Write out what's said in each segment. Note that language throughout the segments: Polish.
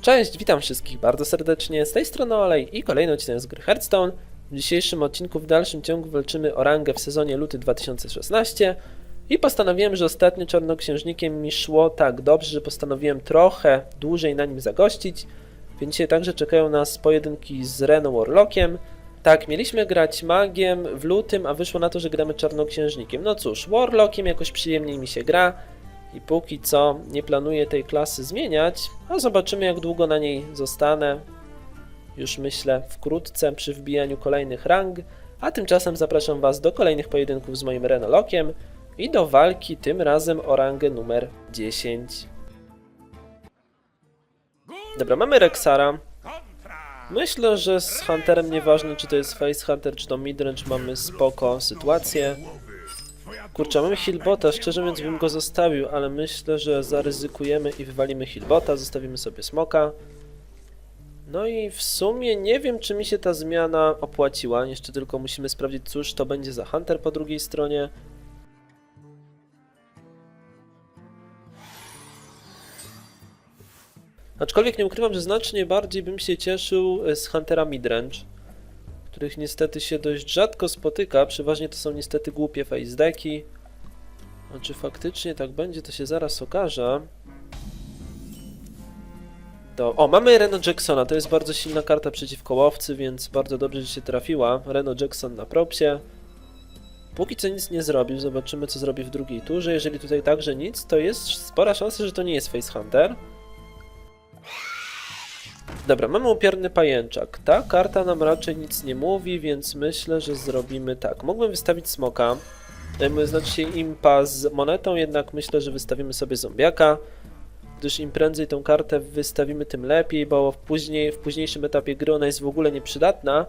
Cześć, witam wszystkich bardzo serdecznie, z tej strony Olej i kolejny odcinek z gry Hearthstone. W dzisiejszym odcinku w dalszym ciągu walczymy o rangę w sezonie luty 2016 i postanowiłem, że ostatnio Czarnoksiężnikiem mi szło tak dobrze, że postanowiłem trochę dłużej na nim zagościć, więc dzisiaj także czekają nas pojedynki z Reno Warlockiem. Tak, mieliśmy grać magiem w lutym, a wyszło na to, że gramy Czarnoksiężnikiem. No cóż, Warlockiem jakoś przyjemniej mi się gra, i póki co nie planuję tej klasy zmieniać, a zobaczymy jak długo na niej zostanę. Już myślę wkrótce przy wbijaniu kolejnych rang, a tymczasem zapraszam Was do kolejnych pojedynków z moim Renolokiem i do walki tym razem o rangę numer 10. Dobra, mamy Rexara. Myślę, że z Hunterem nieważne czy to jest Face Hunter czy to Midrange mamy spoko sytuację. Kurczę, mamy Hillbota, szczerze mówiąc bym go zostawił, ale myślę, że zaryzykujemy i wywalimy Hillbota, zostawimy sobie Smoka. No i w sumie nie wiem, czy mi się ta zmiana opłaciła, jeszcze tylko musimy sprawdzić, cóż to będzie za Hunter po drugiej stronie. Aczkolwiek nie ukrywam, że znacznie bardziej bym się cieszył z Huntera Midrange, których niestety się dość rzadko spotyka, przeważnie to są niestety głupie face decki. A czy faktycznie tak będzie, to się zaraz okaże. Do... O, mamy Reno Jacksona, to jest bardzo silna karta przeciwko łowcy, więc bardzo dobrze, że się trafiła. Reno Jackson na propsie. Póki co nic nie zrobił, zobaczymy co zrobi w drugiej turze. Jeżeli tutaj także nic, to jest spora szansa, że to nie jest Face Hunter. Dobra, mamy upiorny pajęczak. Ta karta nam raczej nic nie mówi, więc myślę, że zrobimy tak. Mógłbym wystawić smoka, jakby znaczy impa z monetą, jednak myślę, że wystawimy sobie zombiaka, gdyż im prędzej tą kartę wystawimy, tym lepiej, bo w, później, w późniejszym etapie gry ona jest w ogóle nieprzydatna,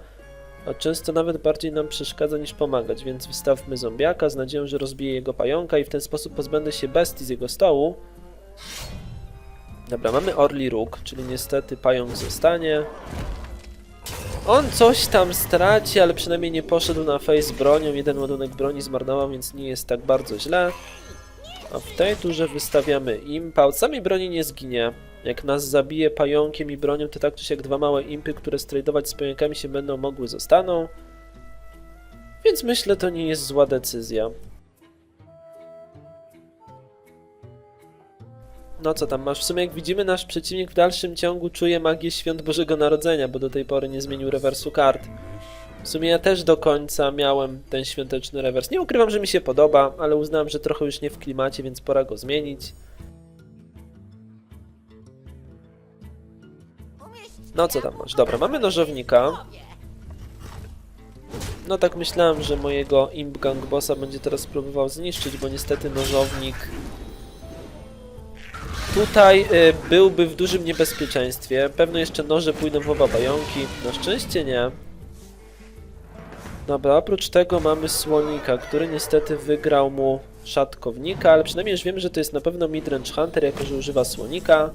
a często nawet bardziej nam przeszkadza niż pomagać, więc wystawmy zombiaka z nadzieją, że rozbije jego pająka i w ten sposób pozbędę się bestii z jego stołu. Dobra, mamy Orli Róg, czyli niestety pająk zostanie. On coś tam straci, ale przynajmniej nie poszedł na face bronią. Jeden ładunek broni zmarnował, więc nie jest tak bardzo źle. A w tej turze wystawiamy impa. Od samej broni nie zginie. Jak nas zabije pająkiem i bronią, to tak czy siak dwa małe impy, które stradować z pająkami się będą mogły, zostaną. Więc myślę, to nie jest zła decyzja. No co tam masz? W sumie jak widzimy, nasz przeciwnik w dalszym ciągu czuje magię świąt Bożego Narodzenia, bo do tej pory nie zmienił rewersu kart. W sumie ja też do końca miałem ten świąteczny rewers. Nie ukrywam, że mi się podoba, ale uznałem, że trochę już nie w klimacie, więc pora go zmienić. No co tam masz? Dobra, mamy nożownika. No tak myślałem, że mojego Imp Gang Bossa będzie teraz próbował zniszczyć, bo niestety nożownik tutaj y, byłby w dużym niebezpieczeństwie. Pewno jeszcze noże pójdą w oba pająki. Na szczęście nie. Dobra, oprócz tego mamy słonika, który niestety wygrał mu szatkownika, ale przynajmniej już wiemy, że to jest na pewno midrange hunter, jako że używa słonika.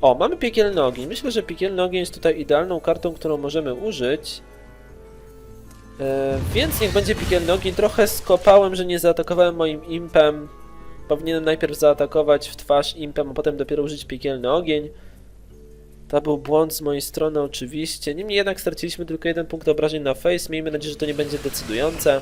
O, mamy piekielny ogień. Myślę, że piekielny ogień jest tutaj idealną kartą, którą możemy użyć. E, więc niech będzie piekielny ogień. Trochę skopałem, że nie zaatakowałem moim impem. Powinienem najpierw zaatakować w twarz impem, a potem dopiero użyć piekielny ogień. To był błąd z mojej strony oczywiście. Niemniej jednak straciliśmy tylko jeden punkt obrażeń na face. Miejmy nadzieję, że to nie będzie decydujące.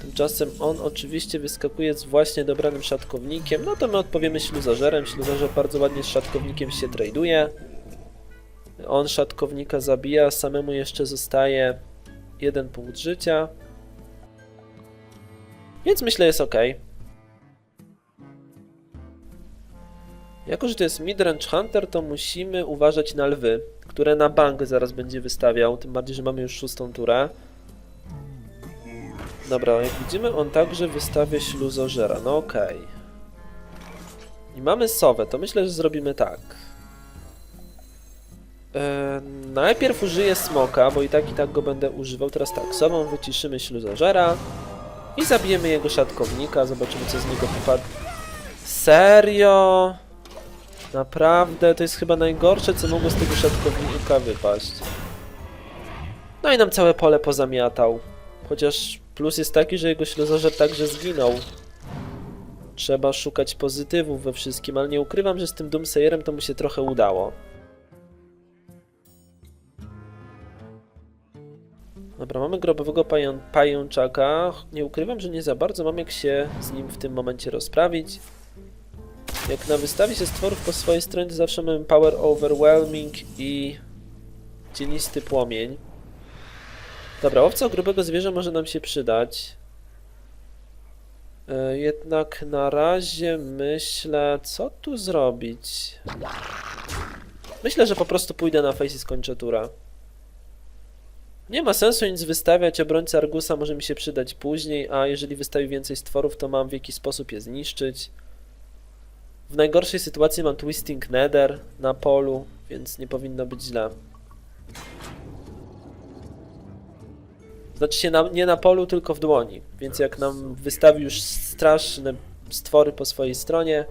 Tymczasem on oczywiście wyskakuje z właśnie dobranym szatkownikiem. No to my odpowiemy śluzażerem. Śluzażer bardzo ładnie z szatkownikiem się traduje. On szatkownika zabija, samemu jeszcze zostaje jeden punkt życia. Więc myślę jest ok. Jako, że to jest midrange hunter, to musimy uważać na lwy, które na bank zaraz będzie wystawiał, tym bardziej, że mamy już szóstą turę. Dobra, jak widzimy, on także wystawia śluzożera, no okej. I mamy sowę, to myślę, że zrobimy tak. Eee, najpierw użyję smoka, bo i tak i tak go będę używał. Teraz tak, sową wyciszymy śluzożera i zabijemy jego szatkownika, zobaczymy co z niego wypadnie. Serio? Naprawdę, to jest chyba najgorsze, co mogło z tego szatkownika wypaść. No i nam całe pole pozamiatał. Chociaż plus jest taki, że jego śluzożer także zginął. Trzeba szukać pozytywów we wszystkim, ale nie ukrywam, że z tym Doomsayerem to mu się trochę udało. Dobra, mamy grobowego pają pajączaka. Nie ukrywam, że nie za bardzo mam jak się z nim w tym momencie rozprawić. Jak na wystawie się stworów po swojej stronie, to zawsze mamy Power Overwhelming i Cienisty Płomień. Dobra, owca grubego zwierza może nam się przydać. E, Jednak na razie myślę, co tu zrobić. Myślę, że po prostu pójdę na face i skończę tura. Nie ma sensu nic wystawiać, obrońca Argusa może mi się przydać później, a jeżeli wystawi więcej stworów, to mam w jakiś sposób je zniszczyć. W najgorszej sytuacji mam Twisting Nether na polu, więc nie powinno być źle. Znaczy się na, nie na polu, tylko w dłoni. Więc jak nam wystawi już straszne stwory po swojej stronie,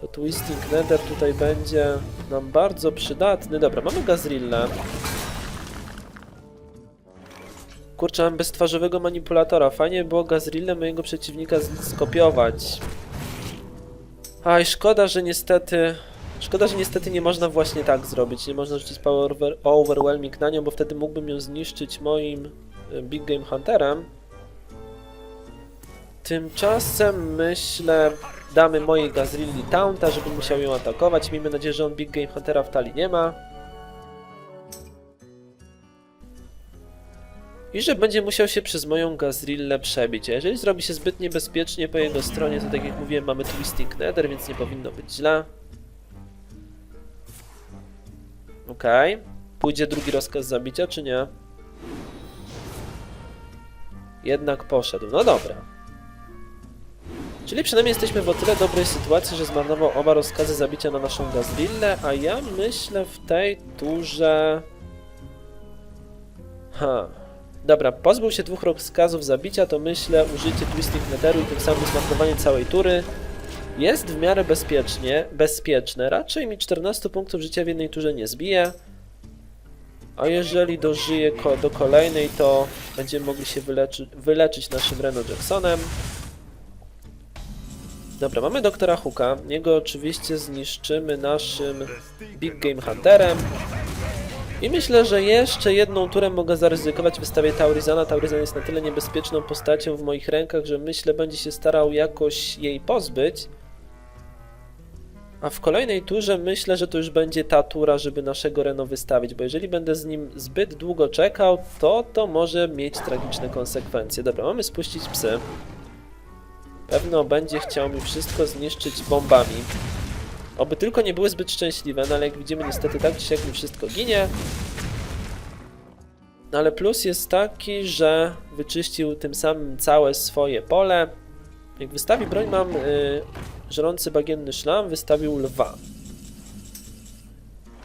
to Twisting Nether tutaj będzie nam bardzo przydatny. Dobra, mamy Gazrilla. Kurczę, mam beztwarzowego manipulatora. Fajnie by było Gazrillem mojego przeciwnika skopiować. Aj, szkoda, że niestety... Szkoda, że niestety nie można właśnie tak zrobić. Nie można rzucić Power over, Overwhelming na nią, bo wtedy mógłbym ją zniszczyć moim e, Big Game Hunterem. Tymczasem myślę, damy mojej Gazrilli Taunta, żeby musiał ją atakować. Miejmy nadzieję, że on Big Game Huntera w talii nie ma. I że będzie musiał się przez moją Gazrillę przebić. A jeżeli zrobi się zbyt niebezpiecznie po jego stronie, to tak jak mówiłem, mamy Twisting Nether, więc nie powinno być źle. Okej. Pójdzie drugi rozkaz zabicia, czy nie? Jednak poszedł. No dobra. Czyli przynajmniej jesteśmy w o tyle dobrej sytuacji, że zmarnował oba rozkazy zabicia na naszą Gazrillę, a ja myślę w tej turze... Ha. Dobra, pozbył się dwóch rozkazów zabicia, to myślę użycie Twisting Netheru i tym samym zmarnowanie całej tury jest w miarę bezpiecznie, bezpieczne. Raczej mi 14 punktów życia w jednej turze nie zbije. A jeżeli dożyję ko do kolejnej, to będziemy mogli się wyleczy wyleczyć naszym Reno Jacksonem. Dobra, mamy doktora Hooka. Jego oczywiście zniszczymy naszym Big Game Hunterem. I myślę, że jeszcze jedną turę mogę zaryzykować w wystawie Taurizana. Taurizan jest na tyle niebezpieczną postacią w moich rękach, że myślę, będzie się starał jakoś jej pozbyć. A w kolejnej turze myślę, że to już będzie ta tura, żeby naszego Reno wystawić, bo jeżeli będę z nim zbyt długo czekał, to to może mieć tragiczne konsekwencje. Dobra, mamy spuścić psy. Pewno będzie chciał mi wszystko zniszczyć bombami. Oby tylko nie były zbyt szczęśliwe, no ale jak widzimy niestety tak czy siak mi wszystko ginie. No ale plus jest taki, że wyczyścił tym samym całe swoje pole. Jak wystawi broń mam y, żrący bagienny szlam, wystawił lwa.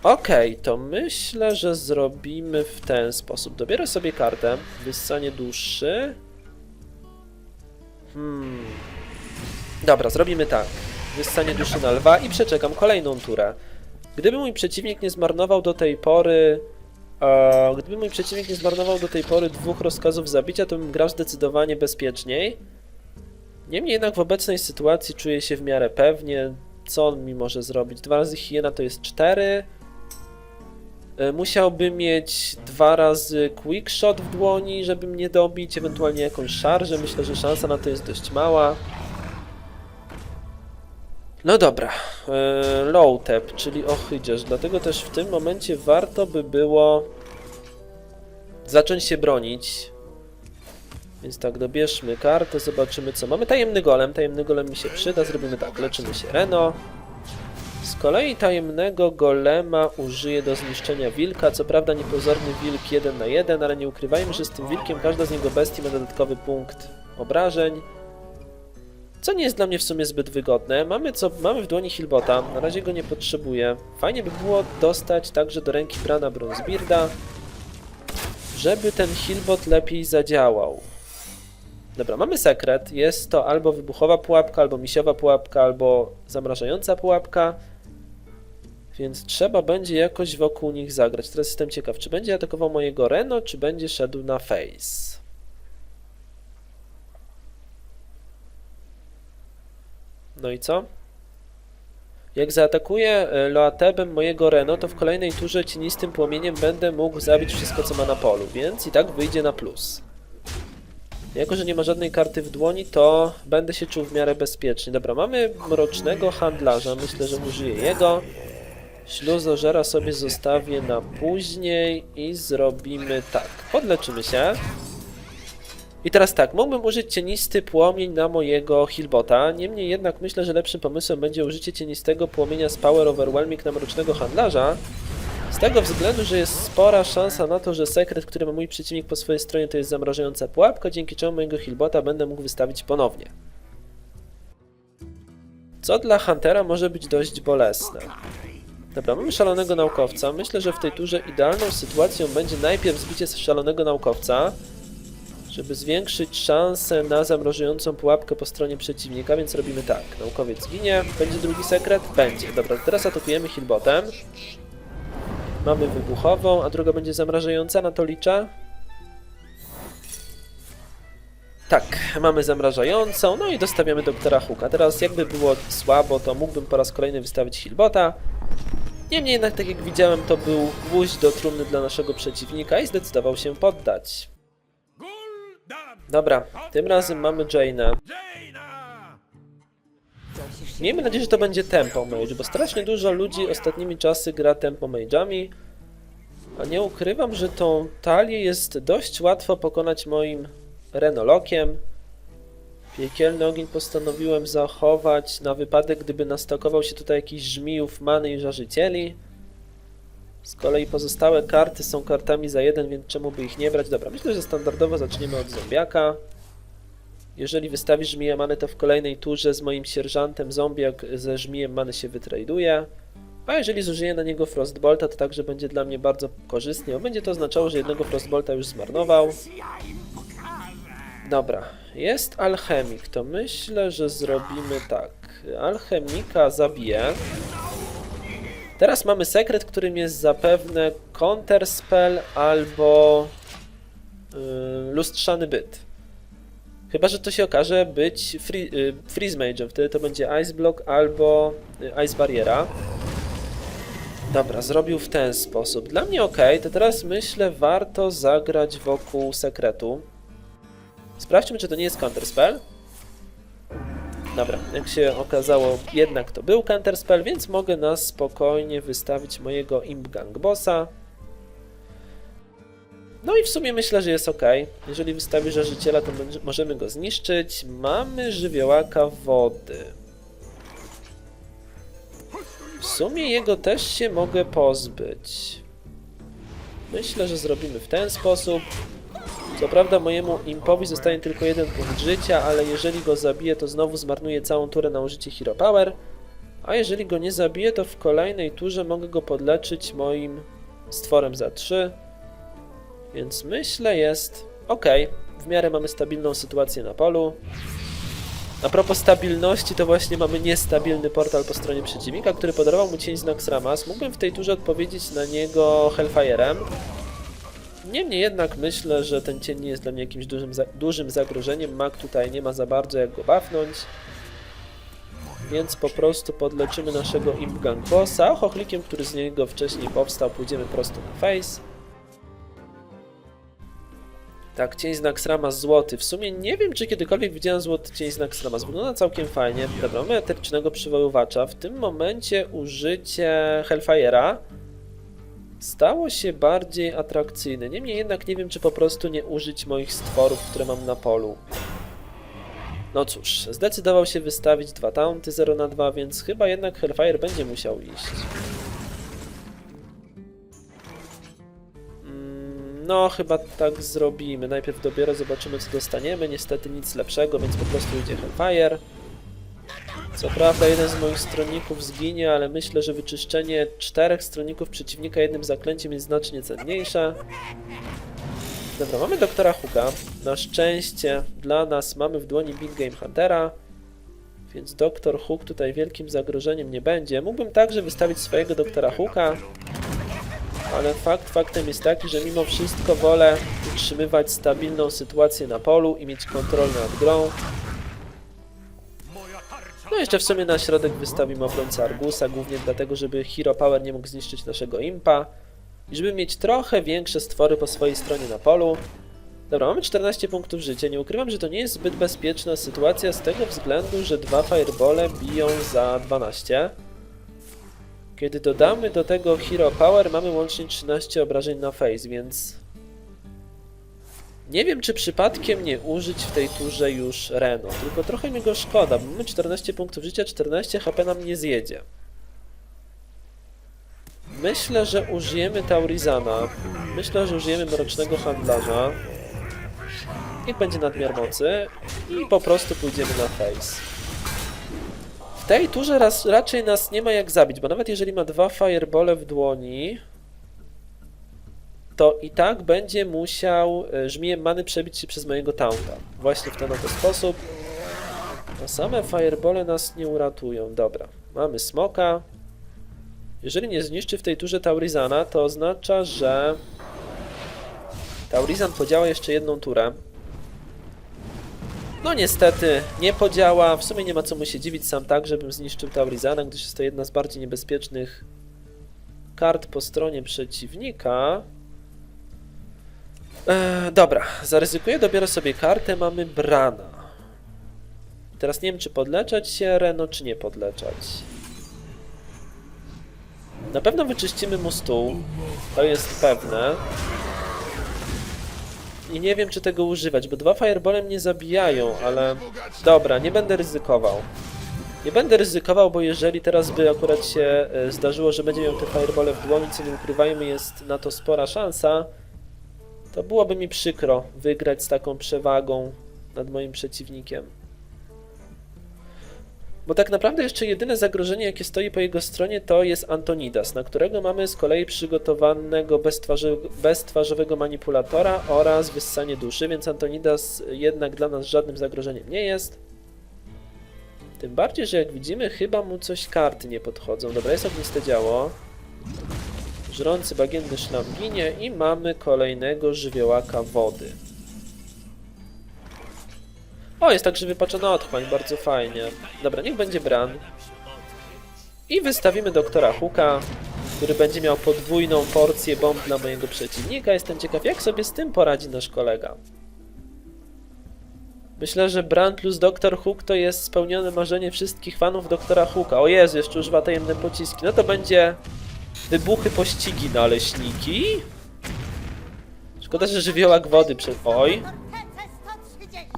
Okej, to myślę, że zrobimy w ten sposób. Dobierę sobie kartę, wyssanie dłuższy. Hmm. Dobra, zrobimy tak. Wyssanie duszy na lwa i przeczekam kolejną turę. Gdyby mój przeciwnik nie zmarnował do tej pory... E, gdyby mój przeciwnik nie zmarnował do tej pory dwóch rozkazów zabicia, to bym grał zdecydowanie bezpieczniej. Niemniej jednak w obecnej sytuacji czuję się w miarę pewnie. Co on mi może zrobić? Dwa razy hiena to jest cztery. E, Musiałby mieć dwa razy quickshot w dłoni, żeby mnie dobić, ewentualnie jakąś szarżę. Myślę, że szansa na to jest dość mała. No dobra, e, low tap, czyli ochydziarz, dlatego też w tym momencie warto by było zacząć się bronić. Więc tak, dobierzmy kartę, zobaczymy co mamy. Tajemny golem, tajemny golem mi się przyda, zrobimy tak, leczymy się Reno. Z kolei tajemnego golema użyję do zniszczenia wilka, co prawda niepozorny wilk 1 na 1, ale nie ukrywajmy, że z tym wilkiem każda z niego bestii ma dodatkowy punkt obrażeń. Co nie jest dla mnie w sumie zbyt wygodne. Mamy, co, mamy w dłoni Hilbota, na razie go nie potrzebuję. Fajnie by było dostać także do ręki Brana Bronzebearda, żeby ten Hilbot lepiej zadziałał. Dobra, mamy sekret. Jest to albo wybuchowa pułapka, albo misiowa pułapka, albo zamrażająca pułapka. Więc trzeba będzie jakoś wokół nich zagrać. Teraz jestem ciekaw, czy będzie atakował mojego Reno, czy będzie szedł na face. No i co? Jak zaatakuję e, Loatebem mojego Reno, to w kolejnej turze cienistym płomieniem będę mógł zabić wszystko, co ma na polu, więc i tak wyjdzie na plus. Jako, że nie ma żadnej karty w dłoni, to będę się czuł w miarę bezpiecznie. Dobra, mamy mrocznego handlarza, myślę, że użyję jego. Śluzożera sobie zostawię na później i zrobimy tak. Podleczymy się. I teraz tak, mógłbym użyć cienisty płomień na mojego Hillbota, niemniej jednak myślę, że lepszym pomysłem będzie użycie cienistego płomienia z Power Overwhelming na mrocznego handlarza. Z tego względu, że jest spora szansa na to, że sekret, który ma mój przeciwnik po swojej stronie to jest zamrażająca pułapka, dzięki czemu mojego Hillbota będę mógł wystawić ponownie. Co dla Huntera może być dość bolesne. Dobra, mamy szalonego naukowca. Myślę, że w tej turze idealną sytuacją będzie najpierw zbicie szalonego naukowca, żeby zwiększyć szanse na zamrożującą pułapkę po stronie przeciwnika, więc robimy tak. Naukowiec ginie, będzie drugi sekret? Będzie. Dobra, teraz atakujemy Hillbotem. Mamy wybuchową, a druga będzie zamrażająca, na to liczę. Tak, mamy zamrażającą, no i dostawiamy doktora Hooka. Teraz jakby było słabo, to mógłbym po raz kolejny wystawić Hillbota. Niemniej jednak, tak jak widziałem, to był gwóźdź do trumny dla naszego przeciwnika i zdecydował się poddać. Dobra, tym razem mamy Jane'a. Miejmy nadzieję, że to będzie tempo mage, bo strasznie dużo ludzi ostatnimi czasy gra tempo mage'ami. A nie ukrywam, że tą talię jest dość łatwo pokonać moim Renolokiem. Piekielny ogień postanowiłem zachować na wypadek, gdyby nastakował się tutaj jakiś żmijów, many i żarzycieli. Z kolei pozostałe karty są kartami za jeden, więc czemu by ich nie brać? Dobra, myślę, że standardowo zaczniemy od zombiaka. Jeżeli wystawisz żmiję many, to w kolejnej turze z moim sierżantem zombiak ze żmijem many się wytraduje. A jeżeli zużyję na niego Frostbolta, to także będzie dla mnie bardzo korzystnie, bo będzie to oznaczało, że jednego Frostbolta już zmarnował. Dobra, jest alchemik, to myślę, że zrobimy tak. Alchemika zabiję. Teraz mamy sekret, którym jest zapewne Counter Spell albo yy, lustrzany byt. Chyba, że to się okaże być free, y, Freeze Mage'em, wtedy to będzie Ice Block albo y, Ice Barriera. Dobra, zrobił w ten sposób. Dla mnie ok, to teraz myślę warto zagrać wokół sekretu. Sprawdźmy, czy to nie jest Counterspell. Dobra, jak się okazało, jednak to był Counterspell, więc mogę na spokojnie wystawić mojego Imp Gang Bossa. No i w sumie myślę, że jest ok. Jeżeli wystawi żarzyciela, to możemy go zniszczyć. Mamy żywiołaka wody. W sumie jego też się mogę pozbyć. Myślę, że zrobimy w ten sposób. Co prawda mojemu impowi zostaje tylko jeden punkt życia, ale jeżeli go zabiję, to znowu zmarnuję całą turę na użycie Hero Power. A jeżeli go nie zabiję, to w kolejnej turze mogę go podleczyć moim stworem za 3. Więc myślę jest ok. W miarę mamy stabilną sytuację na polu. A propos stabilności, to właśnie mamy niestabilny portal po stronie przeciwnika, który podarował mu cień z Naxxramas. Mógłbym w tej turze odpowiedzieć na niego Hellfire'em. Niemniej jednak myślę, że ten cień nie jest dla mnie jakimś dużym, za dużym zagrożeniem. Mag tutaj nie ma za bardzo jak go bafnąć. Więc po prostu podleczymy naszego Imp Gang Bossa, który z niego wcześniej powstał, pójdziemy prosto na face. Tak, cień z Naxxramas złoty. W sumie nie wiem, czy kiedykolwiek widziałem złoty cień z Naxxramas. Wygląda całkiem fajnie. Dobra, mamy etycznego przywoływacza. W tym momencie użycie Hellfire'a stało się bardziej atrakcyjne. Niemniej jednak nie wiem, czy po prostu nie użyć moich stworów, które mam na polu. No cóż, zdecydował się wystawić dwa taunty 0 na 2, więc chyba jednak Hellfire będzie musiał iść. Mm, No, chyba tak zrobimy. Najpierw dopiero zobaczymy, co dostaniemy. Niestety nic lepszego, więc po prostu idzie Hellfire. Co prawda jeden z moich stronników zginie, ale myślę, że wyczyszczenie czterech stronników przeciwnika jednym zaklęciem jest znacznie cenniejsze. Dobra, mamy doktora Hooka. Na szczęście dla nas mamy w dłoni Big Game Huntera, więc doktor Hook tutaj wielkim zagrożeniem nie będzie. Mógłbym także wystawić swojego doktora Hooka, ale fakt faktem jest taki, że mimo wszystko wolę utrzymywać stabilną sytuację na polu i mieć kontrolę nad grą. No jeszcze w sumie na środek wystawimy obrońcę Argusa, głównie dlatego, żeby Hero Power nie mógł zniszczyć naszego impa i żeby mieć trochę większe stwory po swojej stronie na polu. Dobra, mamy 14 punktów życia. Nie ukrywam, że to nie jest zbyt bezpieczna sytuacja z tego względu, że dwa firebole biją za 12. Kiedy dodamy do tego Hero Power, mamy łącznie 13 obrażeń na face, więc nie wiem, czy przypadkiem nie użyć w tej turze już Reno, tylko trochę mi go szkoda, bo mamy 14 punktów życia, 14 HP nam nie zjedzie. Myślę, że użyjemy Taurizana. Myślę, że użyjemy Mrocznego Handlarza. Niech będzie nadmiar mocy. I po prostu pójdziemy na face. W tej turze raz, raczej nas nie ma jak zabić, bo nawet jeżeli ma dwa firebole w dłoni, to i tak będzie musiał e, żmijem many przebić się przez mojego taunta. Właśnie w ten oto sposób. A same firebole nas nie uratują. Dobra, mamy smoka. Jeżeli nie zniszczy w tej turze Taurizana, to oznacza, że Taurizan podziała jeszcze jedną turę. No niestety, nie podziała. W sumie nie ma co mu się dziwić sam tak, żebym zniszczył Taurizana, gdyż jest to jedna z bardziej niebezpiecznych kart po stronie przeciwnika. Eee, dobra, zaryzykuję, dobiorę sobie kartę, mamy Brana. Teraz nie wiem, czy podleczać się Reno, czy nie podleczać. Na pewno wyczyścimy mu stół, to jest pewne. I nie wiem, czy tego używać, bo dwa firebole mnie zabijają, ale... Dobra, nie będę ryzykował. Nie będę ryzykował, bo jeżeli teraz by akurat się e, zdarzyło, że będzie miał te firebole w dłoni, co nie ukrywajmy, jest na to spora szansa, to byłoby mi przykro wygrać z taką przewagą nad moim przeciwnikiem. Bo tak naprawdę jeszcze jedyne zagrożenie, jakie stoi po jego stronie, to jest Antonidas, na którego mamy z kolei przygotowanego beztwarzy, beztwarzowego manipulatora oraz wyssanie duszy, więc Antonidas jednak dla nas żadnym zagrożeniem nie jest. Tym bardziej, że jak widzimy, chyba mu coś karty nie podchodzą. Dobra, jest ogniste działo. Żrący bagienny szlam ginie i mamy kolejnego żywiołaka wody. O, jest także wypaczona otchłań, bardzo fajnie. Dobra, niech będzie Bran. I wystawimy doktora Hooka, który będzie miał podwójną porcję bomb dla mojego przeciwnika. Jestem ciekaw, jak sobie z tym poradzi nasz kolega. Myślę, że Bran plus Doktor Hook to jest spełnione marzenie wszystkich fanów Doktora Hooka. O Jezu, jeszcze używa tajemne pociski. No to będzie wybuchy pościgi naleśniki. Szkoda, że żywiołak wody przed... Oj.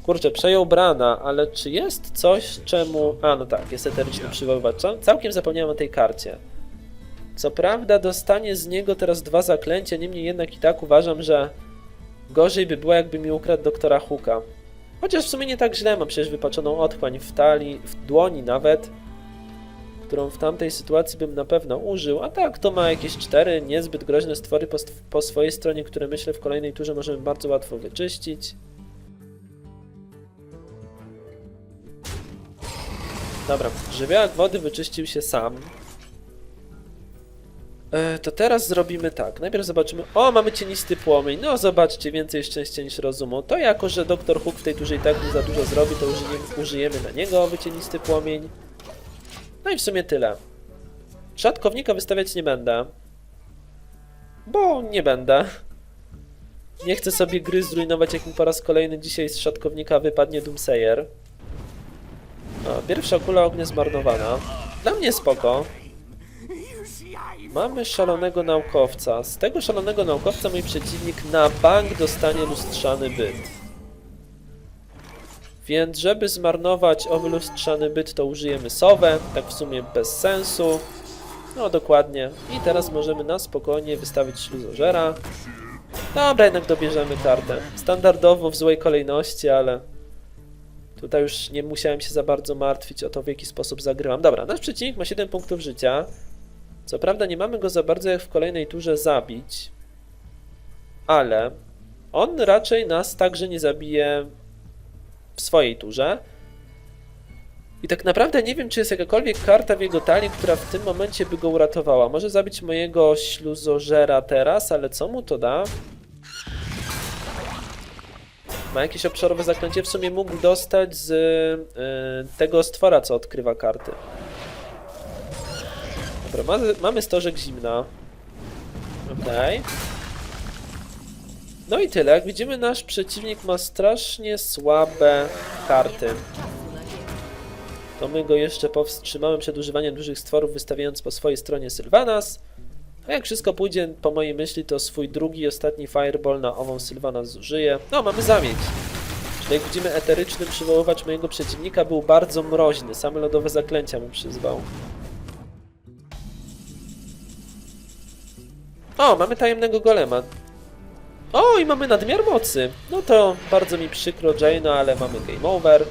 Kurczę, przejął Brana, ale czy jest coś, czemu... A, no tak, jest eteryczny przywoływacz. Cał- Całkiem zapomniałem o tej karcie. Co prawda dostanie z niego teraz dwa zaklęcia, niemniej jednak i tak uważam, że gorzej by było, jakby mi ukradł doktora Hooka. Chociaż w sumie nie tak źle, mam przecież wypaczoną otchłań w talii, w dłoni nawet, którą w tamtej sytuacji bym na pewno użył, a tak to ma jakieś cztery niezbyt groźne stwory po, po swojej stronie, które myślę w kolejnej turze możemy bardzo łatwo wyczyścić. Dobra, żywiołak wody wyczyścił się sam. E, to teraz zrobimy tak. Najpierw zobaczymy. O, mamy cienisty płomień. No, zobaczcie, więcej szczęścia niż rozumu. To jako, że Dr. Hook w tej turze i tak nie za dużo zrobi, to użyjemy, użyjemy na niego wycienisty płomień. No i w sumie tyle. Szatkownika wystawiać nie będę. Bo nie będę. Nie chcę sobie gry zrujnować, jak mi po raz kolejny dzisiaj z szatkownika wypadnie Doomsayer. No, pierwsza kula ognia zmarnowana. Dla mnie spoko. Mamy szalonego naukowca. Z tego szalonego naukowca mój przeciwnik na bank dostanie lustrzany byt. Więc żeby zmarnować owy lustrzany byt, to użyjemy sowę. Tak w sumie bez sensu. No dokładnie. I teraz możemy na spokojnie wystawić śluzożera. Dobra, jednak dobierzemy kartę. Standardowo w złej kolejności, ale tutaj już nie musiałem się za bardzo martwić o to, w jaki sposób zagrywam. Dobra, nasz przeciwnik ma 7 punktów życia. Co prawda nie mamy go za bardzo jak w kolejnej turze zabić, ale on raczej nas także nie zabije w swojej turze. I tak naprawdę nie wiem, czy jest jakakolwiek karta w jego talii, która w tym momencie by go uratowała. Może zabić mojego śluzożera teraz, ale co mu to da? Ma jakieś obszarowe zaklęcie, w sumie mógł dostać z y, tego stwora, co odkrywa karty. Dobra, mamy, mamy stożek zimna. Okej. No i tyle. Jak widzimy, nasz przeciwnik ma strasznie słabe karty. To my go jeszcze powstrzymamy przed używaniem dużych stworów, wystawiając po swojej stronie Sylvanas. A jak wszystko pójdzie po mojej myśli, to swój drugi i ostatni Fireball na ową Sylvanas zużyje. No, mamy zamieć. Czyli jak widzimy, eteryczny przywoływacz mojego przeciwnika był bardzo mroźny. Same lodowe zaklęcia mu przyzwał. O, mamy tajemnego golema. O, i mamy nadmiar mocy. No to bardzo mi przykro, Jaina, ale mamy game over.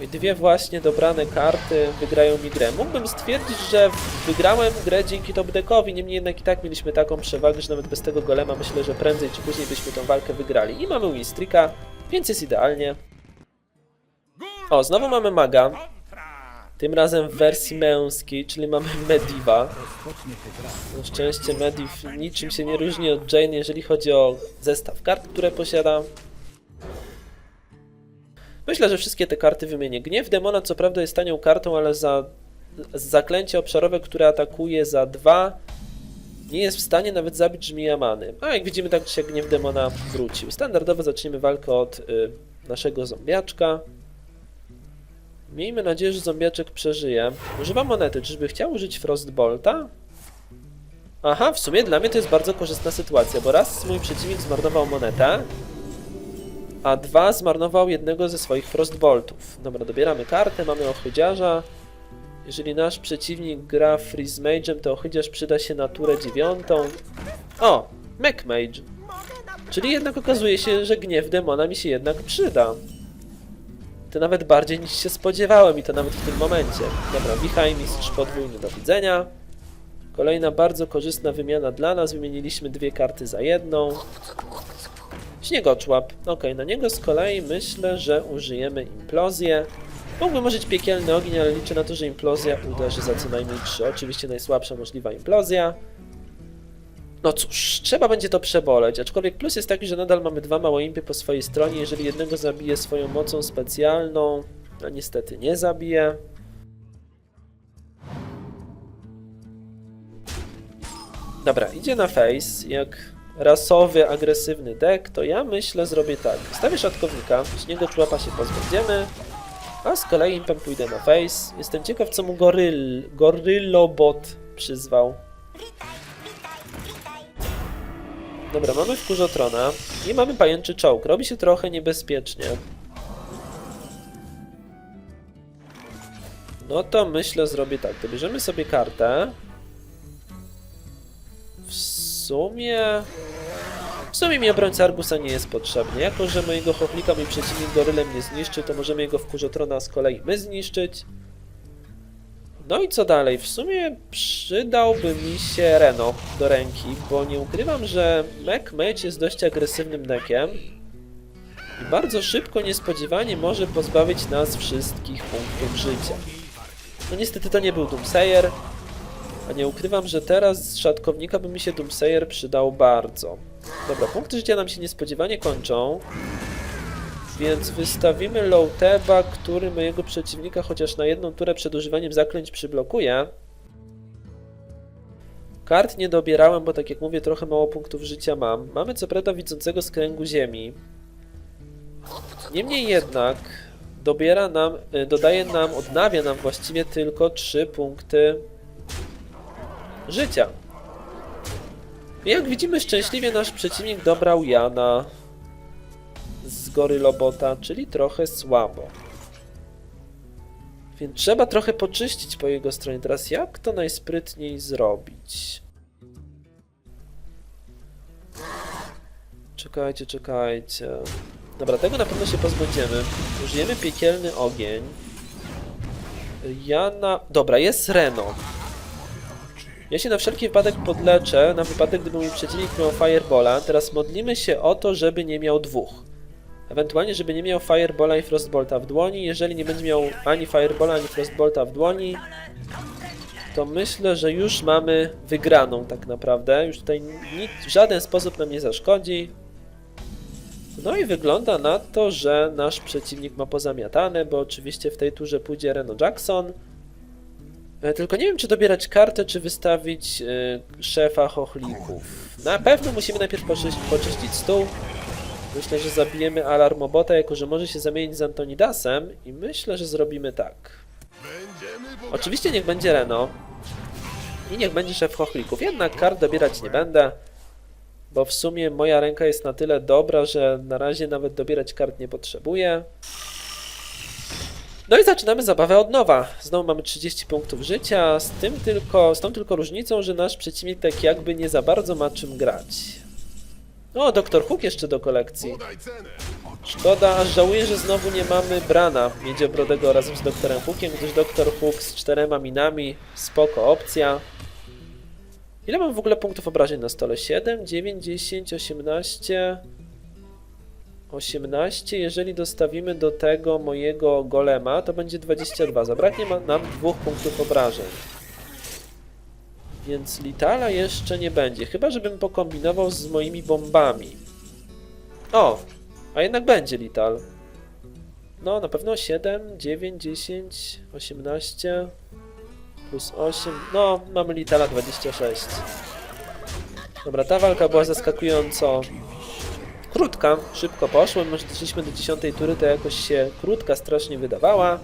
I dwie właśnie dobrane karty wygrają mi grę. Mógłbym stwierdzić, że wygrałem grę dzięki top deckowi, niemniej jednak i tak mieliśmy taką przewagę, że nawet bez tego golema myślę, że prędzej czy później byśmy tą walkę wygrali. I mamy winstreaka, więc jest idealnie. O, znowu mamy maga. Tym razem w wersji męskiej, czyli mamy Mediva. Na szczęście Mediv niczym się nie różni od Jane, jeżeli chodzi o zestaw kart, które posiada. Myślę, że wszystkie te karty wymienię. Gniew Demona co prawda jest tanią kartą, ale za zaklęcie obszarowe, które atakuje za dwa, nie jest w stanie nawet zabić żmija. A jak widzimy, tak się Gniew Demona wrócił. Standardowo zaczniemy walkę od y, naszego zombiaczka. Miejmy nadzieję, że zombiaczek przeżyje. Używa monety. Czyżby chciał użyć Frostbolta? Aha, w sumie dla mnie to jest bardzo korzystna sytuacja, bo raz mój przeciwnik zmarnował monetę, a dwa zmarnował jednego ze swoich Frostboltów. Dobra, dobieramy kartę, mamy ochydziarza. Jeżeli nasz przeciwnik gra Freeze Mage'em, to ochydziarz przyda się na turę dziewiątą. O, Mech Mage. Czyli jednak okazuje się, że gniew demona mi się jednak przyda. To nawet bardziej niż się spodziewałem i to nawet w tym momencie. Dobra, Wichaj, mistrz podwójny, do widzenia. Kolejna bardzo korzystna wymiana dla nas. Wymieniliśmy dwie karty za jedną. Śniegoczłap. Ok, na niego z kolei myślę, że użyjemy implozję. Mógłbym użyć piekielny ogień, ale liczę na to, że implozja uderzy za co najmniej 3. Oczywiście najsłabsza możliwa implozja. No cóż, trzeba będzie to przeboleć, aczkolwiek plus jest taki, że nadal mamy dwa małe impy po swojej stronie, jeżeli jednego zabije swoją mocą specjalną, a niestety nie zabije. Dobra, idzie na face, jak rasowy, agresywny deck, to ja myślę zrobię tak. Stawię szatkownika, z niego człapa się pozbędziemy, a z kolei impem pójdę na face. Jestem ciekaw, co mu goryl, gorylobot przyzwał. Dobra, mamy wkurzotrona i mamy pajęczy czołg. Robi się trochę niebezpiecznie. No to myślę zrobię tak. To bierzemy sobie kartę. W sumie... W sumie mi obrońca Argusa nie jest potrzebny. Jako, że mojego chochlika mój przeciwnik gorylem nie zniszczy, to możemy jego wkurzotrona z kolei my zniszczyć. No i co dalej? W sumie przydałby mi się Reno do ręki, bo nie ukrywam, że Mech Mage jest dość agresywnym deckiem i bardzo szybko, niespodziewanie może pozbawić nas wszystkich punktów życia. No niestety to nie był Doomsayer, a nie ukrywam, że teraz z szatkownika by mi się Doomsayer przydał bardzo. Dobra, punkty życia nam się niespodziewanie kończą. Więc wystawimy Lowteba, który mojego przeciwnika chociaż na jedną turę przed używaniem zaklęć przyblokuje. Kart nie dobierałem, bo tak jak mówię, trochę mało punktów życia mam. Mamy co prawda widzącego z kręgu ziemi. Niemniej jednak dobiera nam, y, dodaje nam, odnawia nam właściwie tylko 3 punkty życia. Jak widzimy, szczęśliwie nasz przeciwnik dobrał Jana gorylobota, czyli trochę słabo. Więc trzeba trochę poczyścić po jego stronie. Teraz jak to najsprytniej zrobić? Czekajcie, czekajcie. Dobra, tego na pewno się pozbędziemy. Użyjemy piekielny ogień. Jana... Dobra, jest Reno. Ja się na wszelki wypadek podleczę, na wypadek gdyby mój przeciwnik miał Firebola. Teraz modlimy się o to, żeby nie miał dwóch. Ewentualnie, żeby nie miał Firebola i Frostbolta w dłoni. Jeżeli nie będzie miał ani Firebola, ani Frostbolta w dłoni, to myślę, że już mamy wygraną tak naprawdę. Już tutaj nic, w żaden sposób nam nie zaszkodzi. No i wygląda na to, że nasz przeciwnik ma pozamiatane, bo oczywiście w tej turze pójdzie Reno Jackson. E, Tylko nie wiem, czy dobierać kartę, czy wystawić e, szefa chochlików. Na pewno musimy najpierw poczyś- poczyścić stół. Myślę, że zabijemy alarmobota, jako że może się zamienić z Antonidasem i myślę, że zrobimy tak. Oczywiście niech będzie Reno i niech będzie szef chochlików. Jednak kart dobierać nie będę, bo w sumie moja ręka jest na tyle dobra, że na razie nawet dobierać kart nie potrzebuję. No i zaczynamy zabawę od nowa. Znowu mamy 30 punktów życia, z tym tylko, z tą tylko różnicą, że nasz przeciwnik tak jakby nie za bardzo ma czym grać. O, Doktor Hook jeszcze do kolekcji. Szkoda, żałuję, że znowu nie mamy Brana Miedziobrodego razem z Doktorem Hookiem, gdyż Doktor Hook z czterema minami, spoko opcja. Ile mam w ogóle punktów obrażeń na stole? 7, 9, 10, 18... 18, jeżeli dostawimy do tego mojego golema, to będzie 22. Zabraknie nam dwóch punktów obrażeń. Więc Litala jeszcze nie będzie, chyba żebym pokombinował z moimi bombami. O, a jednak będzie Lital. No, na pewno 7, 9, 10, 18 plus 8. No, mamy Litala 26. Dobra, ta walka była zaskakująco krótka, szybko poszło, mimo że doszliśmy do 10 tury, to jakoś się krótka strasznie wydawała.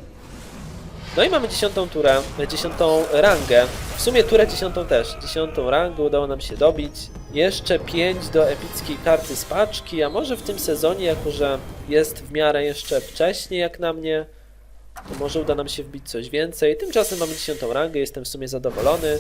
No i mamy 10 turę, 10 rangę. W sumie turę 10 też. 10 rangę udało nam się dobić. Jeszcze 5 do epickiej karty z paczki, a może w tym sezonie, jako że jest w miarę jeszcze wcześniej jak na mnie, to może uda nam się wbić coś więcej. Tymczasem mamy 10 rangę, jestem w sumie zadowolony.